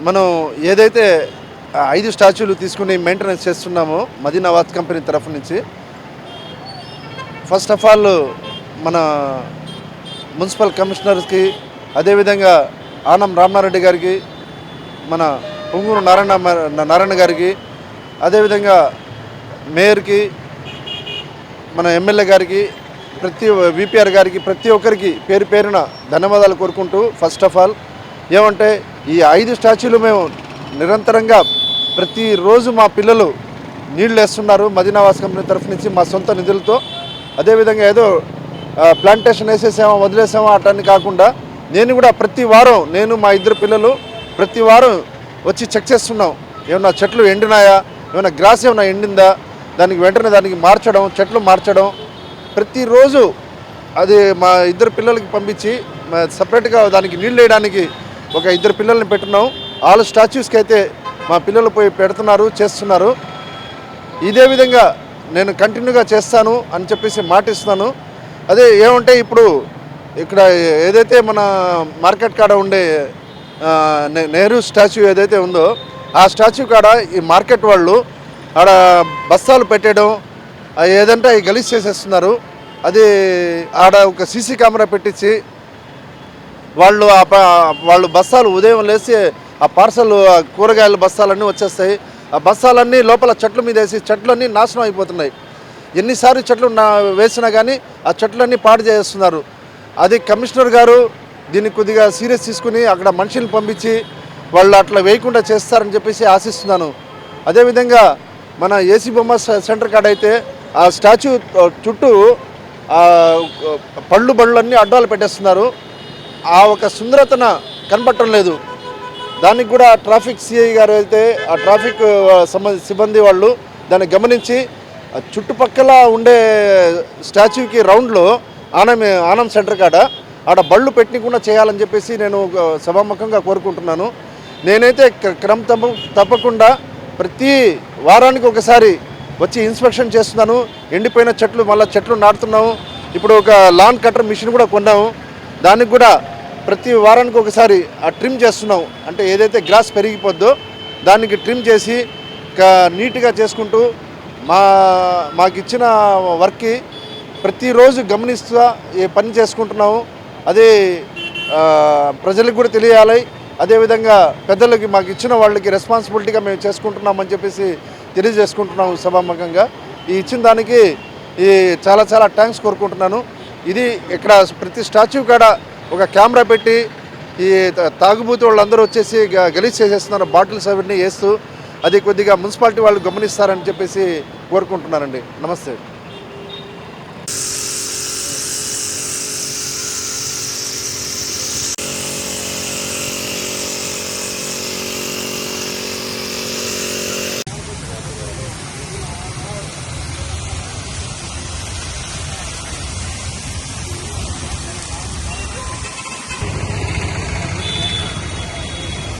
మనం ఏదైతే ఐదు స్టాచ్యూలు తీసుకుని మెయింటెనెన్స్ చేస్తున్నామో మదీనావాద్ కంపెనీ తరఫు నుంచి ఫస్ట్ ఆఫ్ ఆల్ మన మున్సిపల్ కమిషనర్స్కి అదేవిధంగా ఆనం రామనారెడ్డి గారికి మన పొంగూరు నారాయణ నారాయణ గారికి అదేవిధంగా మేయర్కి మన ఎమ్మెల్యే గారికి ప్రతి విపిఆర్ గారికి ప్రతి ఒక్కరికి పేరు పేరున ధన్యవాదాలు కోరుకుంటూ ఫస్ట్ ఆఫ్ ఆల్ ఏమంటే ఈ ఐదు స్టాచ్యూలు మేము నిరంతరంగా ప్రతిరోజు మా పిల్లలు నీళ్ళు వేస్తున్నారు మదీనావాస్ కంపెనీ తరఫు నుంచి మా సొంత నిధులతో. అదేవిధంగా ఏదో ప్లాంటేషన్ వేసేసామా వదిలేసామా అటాన్ని కాకుండా నేను కూడా ప్రతి వారం నేను మా ఇద్దరు పిల్లలు ప్రతి వారం వచ్చి చెక్ చేస్తున్నాం. ఏమన్నా చెట్లు ఎండినాయా? ఏమైనా గ్రాస్ ఏమైనా ఎండిందా? దానికి వెంటనే దానికి మార్చడం చెట్లు మార్చడం. ప్రతిరోజు అది మా ఇద్దరు పిల్లలకి పంపించి సపరేట్గా దానికి నీళ్ళు వేయడానికి ఒక ఇద్దరు పిల్లల్ని పెట్టున్నాం. వాళ్ళ స్టాచ్యూస్కి అయితే మా పిల్లలు పోయి పెడుతున్నారు చేస్తున్నారు. ఇదే విధంగా నేను కంటిన్యూగా చేస్తాను అని చెప్పేసి మాటిస్తున్నాను. అదే ఏమంటే ఇప్పుడు ఇక్కడ ఏదైతే మన మార్కెట్ కాడ ఉండే నె- నెహ్రూ స్టాచ్యూ ఏదైతే ఉందో ఆ స్టాచ్యూ కాడ ఈ మార్కెట్ వాళ్ళు ఆడ బస్తాలు పెట్టడం ఏదంటే అవి గలీజ్ చేసేస్తున్నారు. అది ఆడ ఒక సీసీ కెమెరా పెట్టించి వాళ్ళు ఆ వాళ్ళు బస్తాలు ఉదయం లేచి ఆ పార్సల్ కూరగాయల బస్తాలన్నీ వచ్చేస్తాయి. ఆ బస్తాలన్నీ లోపల చెట్ల మీద వేసి చెట్లన్నీ నాశనం అయిపోతున్నాయి. ఎన్నిసార్లు చెట్లు నా వేసినా కానీ ఆ చెట్లన్నీ పాడు చేస్తున్నారు. అది కమిషనర్ గారు దీన్ని కొద్దిగా సీరియస్ తీసుకుని అక్కడ మనుషుల్ని పంపించి వాళ్ళు అట్లా వేయకుండా చేస్తారని చెప్పేసి ఆశిస్తున్నాను. అదేవిధంగా మన ఏసీ బొమ్మ సె- సెంటర్ కాడ అయితే ఆ స్టాచ్యూ చుట్టూ పళ్ళు బళ్ళు అన్నీ అడ్డాలు పెట్టేస్తున్నారు. ఆ ఒక సుందరతన కనపడటం లేదు. దానికి కూడా ట్రాఫిక్ సిఐ గారు అయితే ఆ ట్రాఫిక్ సిబ్బంది వాళ్ళు దాన్ని గమనించి చుట్టుపక్కల ఉండే స్టాచ్యూకి రౌండ్లో ఆనం ఆనం సెంటర్ కాడ ఆడ బళ్ళు పెట్టకుండా చేయాలని చెప్పేసి నేను సభాముఖంగా కోరుకుంటున్నాను. నేనైతే క్ర- క్రమం తప్ప తప్పకుండా ప్రతి వారానికి ఒకసారి వచ్చి ఇన్స్పెక్షన్ చేస్తున్నాను. ఎండిపోయిన చెట్లు మళ్ళీ చెట్లు నాటుతున్నాము. ఇప్పుడు ఒక లాన్ కటర్ మిషన్ కూడా కొన్నాము. దానికి కూడా ప్రతి వారానికి ఒకసారి ఆ ట్రిమ్ చేస్తున్నాం. అంటే ఏదైతే గ్రాస్ పెరిగిపోద్దో దానికి ట్రిమ్ చేసి నీట్గా చేసుకుంటూ మా మాకు ఇచ్చిన వర్క్కి ప్రతిరోజు గమనిస్తూ ఈ పని చేసుకుంటున్నాము. అదే ప్రజలకు కూడా తెలియాలి. అదేవిధంగా పెద్దలకి మాకు ఇచ్చిన వాళ్ళకి రెస్పాన్సిబిలిటీగా మేము చేసుకుంటున్నామని చెప్పేసి తెలియజేసుకుంటున్నాము సభాముఖంగా. ఈ ఇచ్చిన దానికి ఈ చాలా చాలా థ్యాంక్స్ కోరుకుంటున్నాను. ఇది ఇక్కడ ప్రతి స్టాచ్యూ కాడ ఒక కెమెరా పెట్టి ఈ తా- తాగుబోతు వాళ్ళందరూ వచ్చేసి గలీజ్ చేసేస్తున్నారు బాటిల్స్ అవన్నీ వేస్తూ అది కొద్దిగా మున్సిపాలిటీ వాళ్ళు గమనిస్తారని చెప్పేసి కోరుకుంటున్నారండి నమస్తే.